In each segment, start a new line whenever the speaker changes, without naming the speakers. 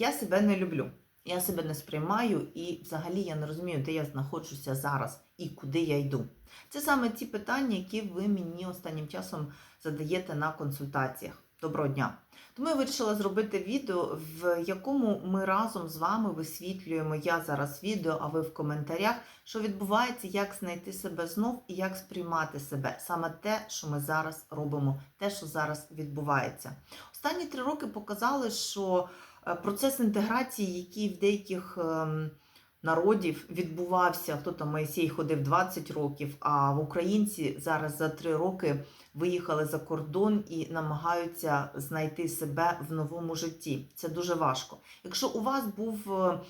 Я себе не люблю. Я себе не сприймаю і взагалі я не розумію, де я знаходжуся зараз і куди я йду. Це саме ті питання, які ви мені останнім часом задаєте на консультаціях. Доброго дня! Тому я вирішила зробити відео, в якому ми разом з вами висвітлюємо я зараз відео, а ви в коментарях, що відбувається, як знайти себе знов і як сприймати себе. Саме те, що ми зараз робимо, те, що зараз відбувається. Останні три роки показали, що процес інтеграції, який в деяких ем, народів відбувався, хто там Моїсей ходив 20 років, а в українці зараз за три роки виїхали за кордон і намагаються знайти себе в новому житті. Це дуже важко. Якщо у вас був е,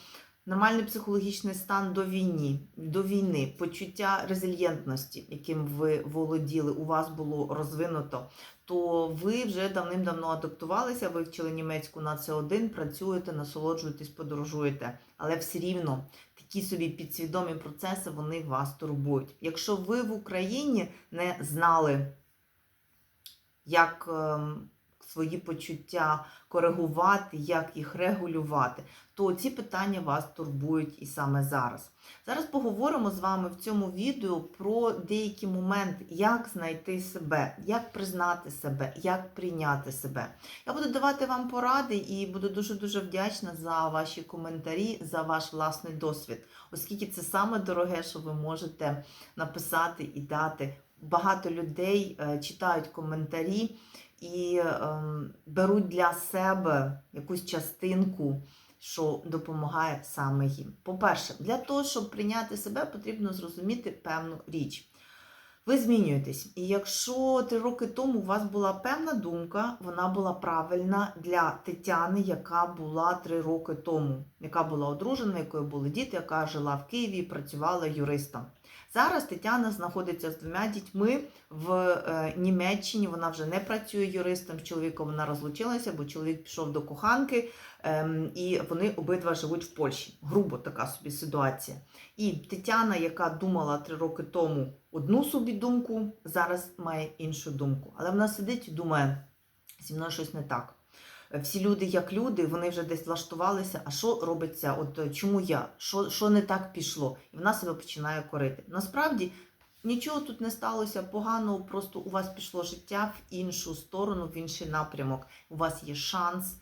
нормальний психологічний стан до війни, до війни, почуття резильєнтності, яким ви володіли, у вас було розвинуто, то ви вже давним-давно адаптувалися, вивчили німецьку на це 1 працюєте, насолоджуєтесь, подорожуєте, але все рівно. Такі собі підсвідомі процеси вони вас турбують. Якщо ви в Україні не знали, як ем, свої почуття коригувати, як їх регулювати, то ці питання вас турбують і саме зараз. Зараз поговоримо з вами в цьому відео про деякі моменти, як знайти себе, як признати себе, як прийняти себе. Я буду давати вам поради і буду дуже-дуже вдячна за ваші коментарі, за ваш власний досвід, оскільки це саме дороге, що ви можете написати і дати. Багато людей е, читають коментарі і ем, беруть для себе якусь частинку, що допомагає саме їм. По-перше, для того, щоб прийняти себе, потрібно зрозуміти певну річ. Ви змінюєтесь. І якщо три роки тому у вас була певна думка, вона була правильна для Тетяни, яка була три роки тому, яка була одружена, якою були діти, яка жила в Києві і працювала юристом. Зараз Тетяна знаходиться з двома дітьми в е, Німеччині. Вона вже не працює юристом. З чоловіком вона розлучилася, бо чоловік пішов до коханки, ем, і вони обидва живуть в Польщі. Грубо така собі ситуація. І Тетяна, яка думала три роки тому одну собі думку, зараз має іншу думку. Але вона сидить і думає, зі мною щось не так. Всі люди як люди, вони вже десь влаштувалися. А що робиться? От е, чому я? Що, що не так пішло? І вона себе починає корити. Насправді нічого тут не сталося поганого, просто у вас пішло життя в іншу сторону, в інший напрямок. У вас є шанс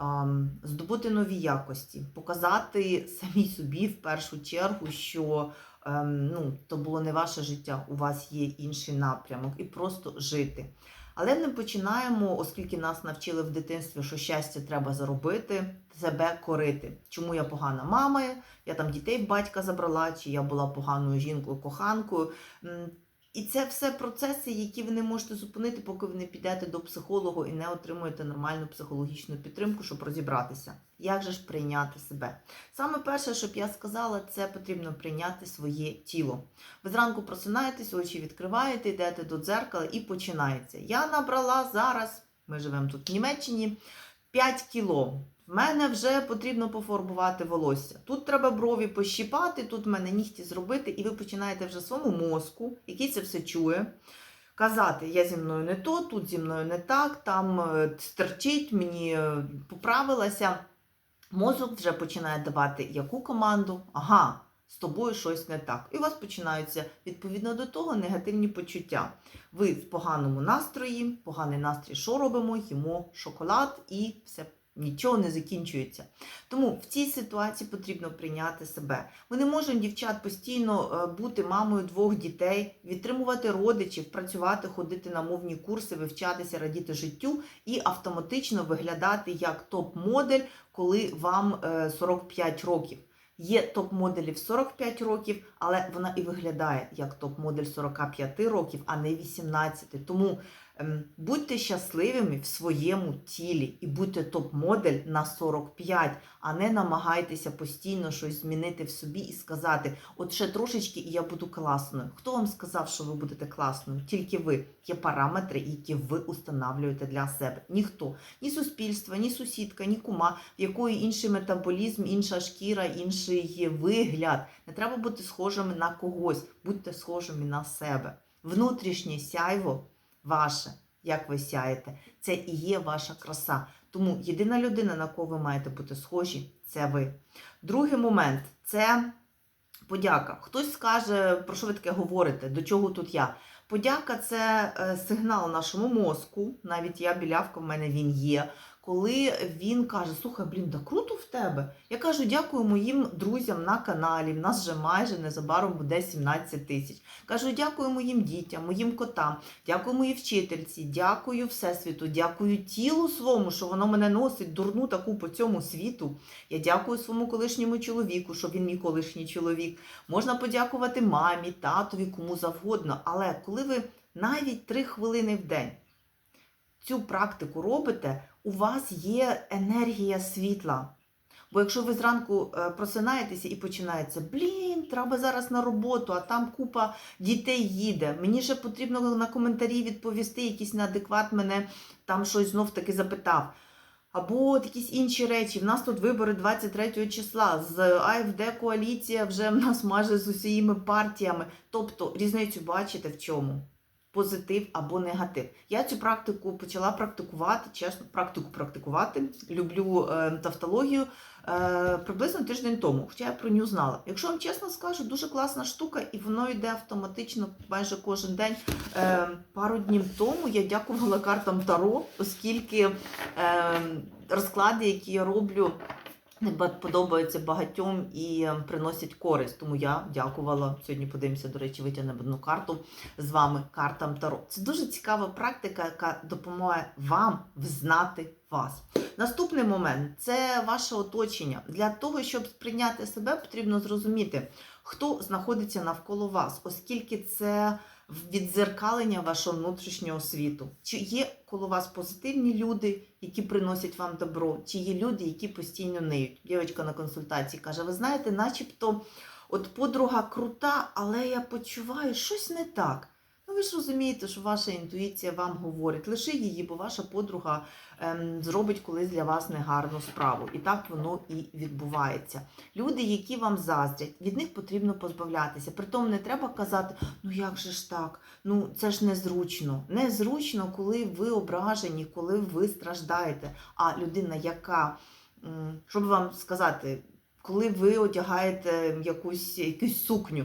ем, здобути нові якості, показати самій собі в першу чергу, що ем, ну, то було не ваше життя, у вас є інший напрямок, і просто жити. Але не починаємо, оскільки нас навчили в дитинстві, що щастя треба заробити, себе корити. Чому я погана мама, я там дітей батька забрала, чи я була поганою жінкою, коханкою. М, І це все процеси, які ви не можете зупинити, поки ви не підете до психолога і не отримуєте нормальну психологічну підтримку, щоб розібратися. Як же ж прийняти себе? Саме перше, що б я сказала, це потрібно прийняти своє тіло. Ви зранку просинаєтесь, очі відкриваєте, йдете до дзеркала і починається. Я набрала зараз, ми живемо тут в Німеччині, 5 кіло. Мене вже потрібно пофарбувати волосся. Тут треба брові пощіпати, тут в мене нігті зробити, і ви починаєте вже своєму мозку, який це все чує, казати: я зі мною не то, тут зі мною не так, там е, стерчить, мені е, поправилася. Мозок вже починає давати яку команду? Ага, з тобою щось не так. І у вас починаються відповідно до того негативні почуття. Ви в поганому настрої, поганий настрій, що робимо? Їмо шоколад і все. Нічого не закінчується. Тому в цій ситуації потрібно прийняти себе. Ми не можемо, дівчат, постійно е, бути мамою двох дітей, відтримувати родичів, працювати, ходити на мовні курси, вивчатися, радіти життю і автоматично виглядати як топ-модель, коли вам е, 45 років. Є топ-моделі в 45 років, але вона і виглядає як топ-модель 45 років, а не 18. Тому будьте щасливими в своєму тілі і будьте топ-модель на 45, а не намагайтеся постійно щось змінити в собі і сказати: от ще трошечки, і я буду класною. Хто вам сказав, що ви будете класною? Тільки ви. Є параметри, які ви устанавлюєте для себе. Ніхто, ні суспільство, ні сусідка, ні кума, в якої інший метаболізм, інша шкіра, інший вигляд. Не треба бути схожими на когось, будьте схожими на себе. Внутрішнє сяйво ваше, як ви сяєте, це і є ваша краса. Тому єдина людина, на кого ви маєте бути схожі, це ви. Другий момент це подяка. Хтось скаже, про що ви таке говорите, до чого тут я. Подяка це е, сигнал нашому мозку, навіть я білявка, в мене він є. Коли він каже, слухай, блін, да круто в тебе. Я кажу, дякую моїм друзям на каналі. В нас вже майже незабаром буде 17 тисяч. Кажу, дякую моїм дітям, моїм котам, дякую моїй вчительці, дякую Всесвіту, дякую тілу своєму, що воно мене носить дурну таку по цьому світу. Я дякую своєму колишньому чоловіку, що він мій колишній чоловік. Можна подякувати мамі, татові, кому завгодно. Але коли ви навіть три хвилини в день цю практику робите, у вас є енергія світла. Бо якщо ви зранку е, просинаєтеся і починається, блін, треба зараз на роботу, а там купа дітей їде. Мені ще потрібно на коментарі відповісти, якийсь неадекват мене там щось знов таки запитав. Або от якісь інші речі. В нас тут вибори 23 числа. З АФД коаліція вже в нас майже з усіма партіями. Тобто різницю бачите в чому? Позитив або негатив. Я цю практику почала практикувати, чесно, практику практикувати. Люблю е, тавтологію е, приблизно тиждень тому, хоча я про нього знала. Якщо вам чесно скажу, дуже класна штука, і воно йде автоматично майже кожен день. Е, пару днів тому я дякувала картам Таро, оскільки е, розклади, які я роблю, подобаються багатьом і е, приносять користь. Тому я дякувала. Сьогодні подивимося, до речі, витягнемо одну карту з вами картам Таро. Це дуже цікава практика, яка допомагає вам взнати вас. Наступний момент це ваше оточення. Для того, щоб сприйняти себе, потрібно зрозуміти, хто знаходиться навколо вас, оскільки це відзеркалення вашого внутрішнього світу. Чи є коло вас позитивні люди, які приносять вам добро, чи є люди, які постійно ниють. Дівчинка на консультації каже: ви знаєте, начебто, от подруга крута, але я почуваю щось не так. Ну, ви ж розумієте, що ваша інтуїція вам говорить. Лиши її, бо ваша подруга ем, зробить колись для вас негарну справу. І так воно і відбувається. Люди, які вам заздрять, від них потрібно позбавлятися. Притом не треба казати, ну як же ж так, ну це ж незручно. Незручно, коли ви ображені, коли ви страждаєте. А людина, яка, м, що вам сказати, коли ви одягаєте якусь, якусь сукню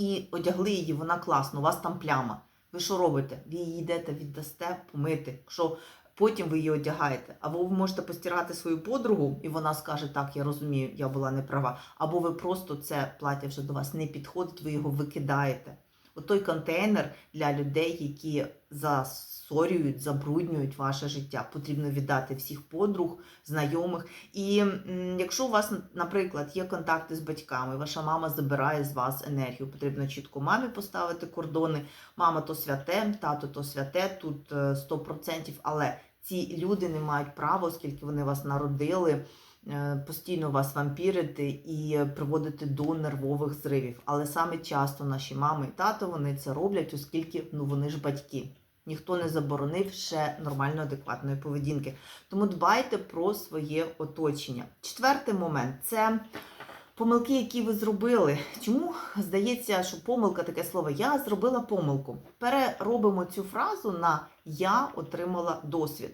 і одягли її, вона класна, у вас там пляма. Ви що робите? Ви її йдете, віддасте помити. Якщо потім ви її одягаєте, або ви можете постирати свою подругу, і вона скаже, так, я розумію, я була неправа. Або ви просто це плаття вже до вас не підходить, ви його викидаєте. От той контейнер для людей, які засорюють, забруднюють ваше життя. Потрібно віддати всіх подруг, знайомих. І якщо у вас, наприклад, є контакти з батьками, ваша мама забирає з вас енергію, потрібно чітко мамі поставити кордони. Мама то святе, тато то святе, тут е, 100%, але ці люди не мають права, оскільки вони вас народили. е, Постійно вас вампірити і приводити до нервових зривів. Але саме часто наші мами і тато вони це роблять, оскільки ну вони ж батьки. Ніхто не заборонив ще нормально адекватної поведінки. Тому дбайте про своє оточення. Четвертий момент це помилки, які ви зробили. Чому здається, що помилка таке слово? Я зробила помилку. Переробимо цю фразу на я отримала досвід.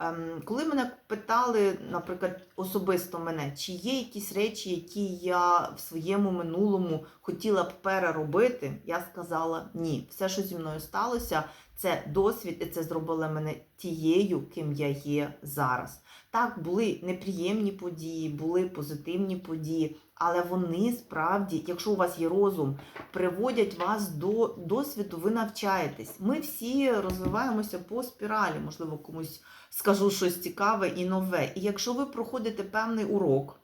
Ем, Коли мене питали, наприклад, особисто мене, чи є якісь речі, які я в своєму минулому хотіла б переробити, я сказала ні. Все, що зі мною сталося, це досвід, і це зробило мене тією, ким я є зараз. Так, були неприємні події, були позитивні події, але вони справді, якщо у вас є розум, приводять вас до досвіду, ви навчаєтесь. Ми всі розвиваємося по спіралі, можливо, комусь скажу щось цікаве і нове. І якщо ви проходите певний урок,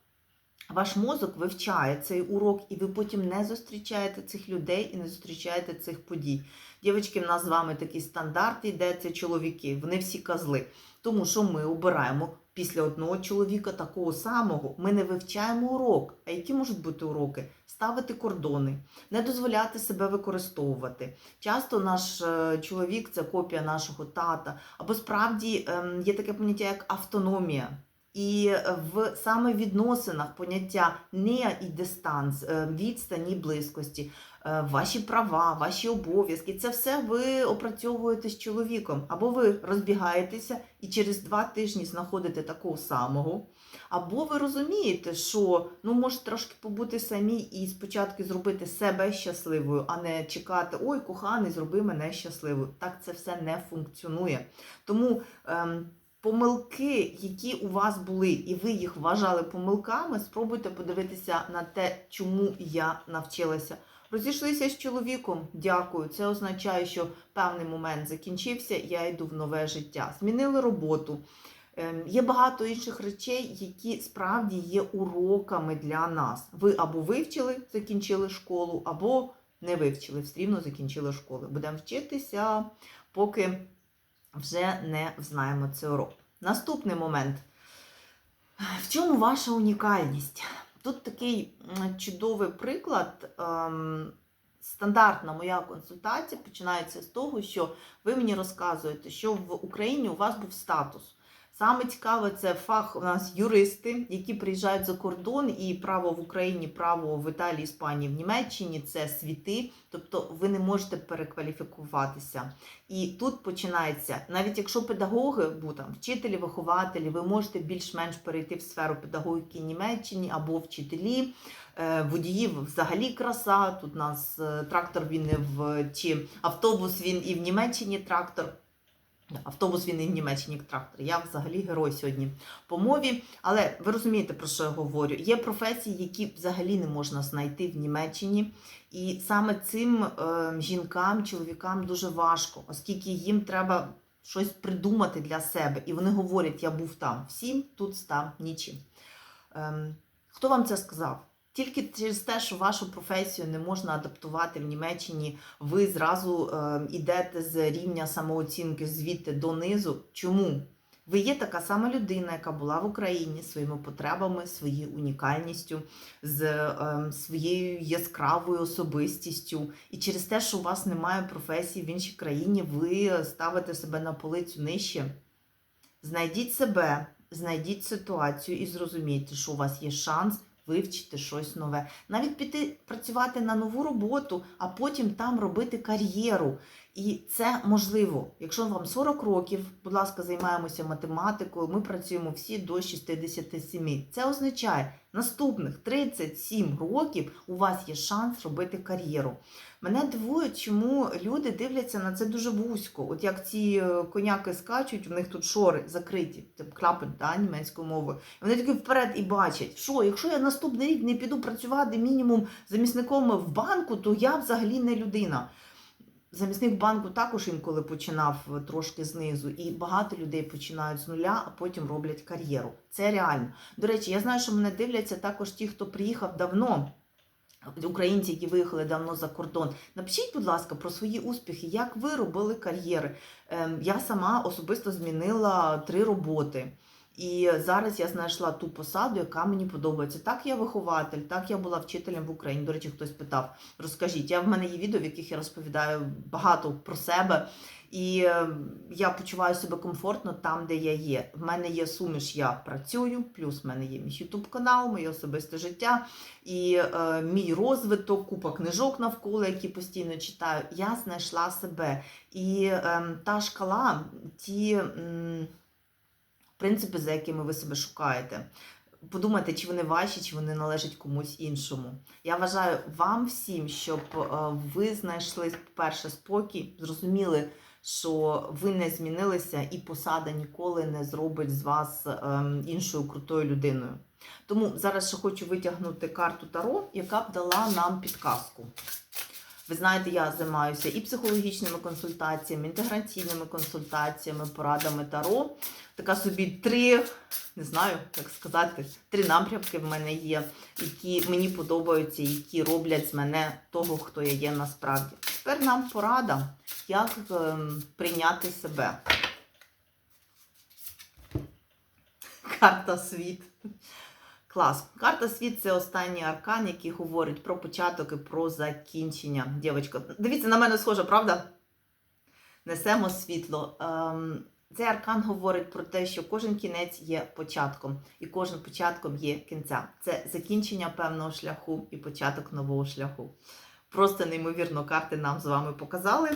ваш мозок вивчає цей урок, і ви потім не зустрічаєте цих людей і не зустрічаєте цих подій. Дівчатки, в нас з вами такий стандарт іде, це чоловіки, вони всі козли. Тому що ми обираємо після одного чоловіка такого самого. Ми не вивчаємо урок. А які можуть бути уроки? Ставити кордони, не дозволяти себе використовувати. Часто наш е, чоловік це копія нашого тата. Або справді ем, є таке поняття, як автономія. І в саме відносинах поняття не і дистанс, е, відстань і близькості, е, ваші права, ваші обов'язки це все ви опрацьовуєте з чоловіком. Або ви розбігаєтеся і через два тижні знаходите такого самого. Або ви розумієте, що ну може трошки побути самі і спочатку зробити себе щасливою, а не чекати Ой, коханий, зроби мене щасливою. Так це все не функціонує. Тому ем, помилки, які у вас були, і ви їх вважали помилками, спробуйте подивитися на те, чому я навчилася. Розійшлися з чоловіком, дякую. Це означає, що певний момент закінчився, я йду в нове життя. Змінили роботу. Ем, Є багато інших речей, які справді є уроками для нас. Ви або вивчили, закінчили школу, або не вивчили, все рівно закінчили школу. Будемо вчитися, поки вже не знаємо цього року. Наступний момент. В чому ваша унікальність? Тут такий чудовий приклад. Ем, Стандартна моя консультація починається з того, що ви мені розказуєте, що в Україні у вас був статус. Саме цікаве, це фах у нас юристи, які приїжджають за кордон, і право в Україні, право в Італії, Іспанії, в Німеччині це світи, тобто ви не можете перекваліфікуватися. І тут починається, навіть якщо педагоги, бо там вчителі, вихователі, ви можете більш-менш перейти в сферу педагогіки Німеччині або вчителі. Е, Водіїв взагалі краса. Тут у нас е, трактор він і в чи автобус він і в Німеччині трактор. Автобус він і в Німеччині трактор. Я взагалі герой сьогодні по мові. Але ви розумієте, про що я говорю? Є професії, які взагалі не можна знайти в Німеччині. І саме цим е, жінкам, чоловікам дуже важко, оскільки їм треба щось придумати для себе. І вони говорять: я був там всім, тут став нічим. Ем, хто вам це сказав? Тільки через те, що вашу професію не можна адаптувати в Німеччині, ви зразу е, йдете з рівня самооцінки звідти донизу. Чому? Ви є така сама людина, яка була в Україні своїми потребами, своєю унікальністю, з е, своєю яскравою особистістю. І через те, що у вас немає професії в іншій країні, ви ставите себе на полицю нижче. Знайдіть себе, знайдіть ситуацію і зрозумійте, що у вас є шанс вивчити щось нове. Навіть піти працювати на нову роботу, а потім там робити кар'єру. І це можливо. Якщо вам 40 років, будь ласка, займаємося математикою, ми працюємо всі до 67. Це означає, наступних 37 років у вас є шанс робити кар'єру. Мене дивує, чому люди дивляться на це дуже вузько. От як ці е, коняки скачуть, у них тут шори закриті, це клапен да, німецькою мовою. Вони такі вперед і бачать, що якщо я наступний рік не піду працювати мінімум замісником в банку, то я взагалі не людина. Замісник банку також інколи починав е, трошки знизу, і багато людей починають з нуля, а потім роблять кар'єру. Це реально. До речі, я знаю, що мене дивляться також ті, хто приїхав давно. Українці, які виїхали давно за кордон, напишіть, будь ласка, про свої успіхи, як ви робили кар'єри. Ем, Я сама особисто змінила три роботи. І зараз я знайшла ту посаду, яка мені подобається. Так, я вихователь, так я була вчителем в Україні. До речі, хтось питав, розкажіть. Я в мене є відео, в яких я розповідаю багато про себе. І е, я почуваю себе комфортно там, де я є. В мене є суміш, я працюю, плюс в мене є мій ютуб канал, моє особисте життя і е, мій розвиток, купа книжок навколо, які постійно читаю. Я знайшла себе. І е, та шкала, ті. М, принципи, за якими ви себе шукаєте. Подумайте, чи вони ваші, чи вони належать комусь іншому. Я вважаю вам всім, щоб е, ви знайшли, по-перше, спокій, зрозуміли, що ви не змінилися, і посада ніколи не зробить з вас ем, іншою крутою людиною. Тому зараз ще хочу витягнути карту Таро, яка б дала нам підказку. Ви знаєте, я займаюся і психологічними консультаціями, інтеграційними консультаціями, порадами Таро. Така собі три, не знаю, як сказати, три напрямки в мене є, які мені подобаються, які роблять з мене того, хто я є насправді. Тепер нам порада, як ем, прийняти себе. Карта світ. Клас. Карта світ це останній аркан, який говорить про початок і про закінчення. Дівчатка, дивіться, на мене схоже, правда? Несемо світло. Ем, Цей аркан говорить про те, що кожен кінець є початком, і кожен початком є кінця. Це закінчення певного шляху і початок нового шляху. Просто неймовірно карти нам з вами показали.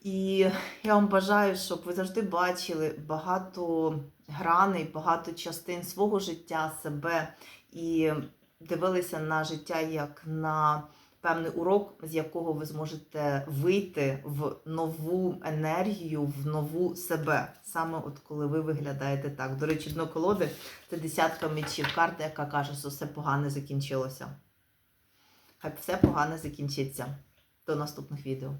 І я вам бажаю, щоб ви завжди бачили багато граней, багато частин свого життя, себе і дивилися на життя як на певний урок, з якого ви зможете вийти в нову енергію, в нову себе. Саме от коли ви виглядаєте так. До речі, дно колоди це десятка мечів, карта, яка каже, що все погане закінчилося. Хай все погане закінчиться. До наступних відео.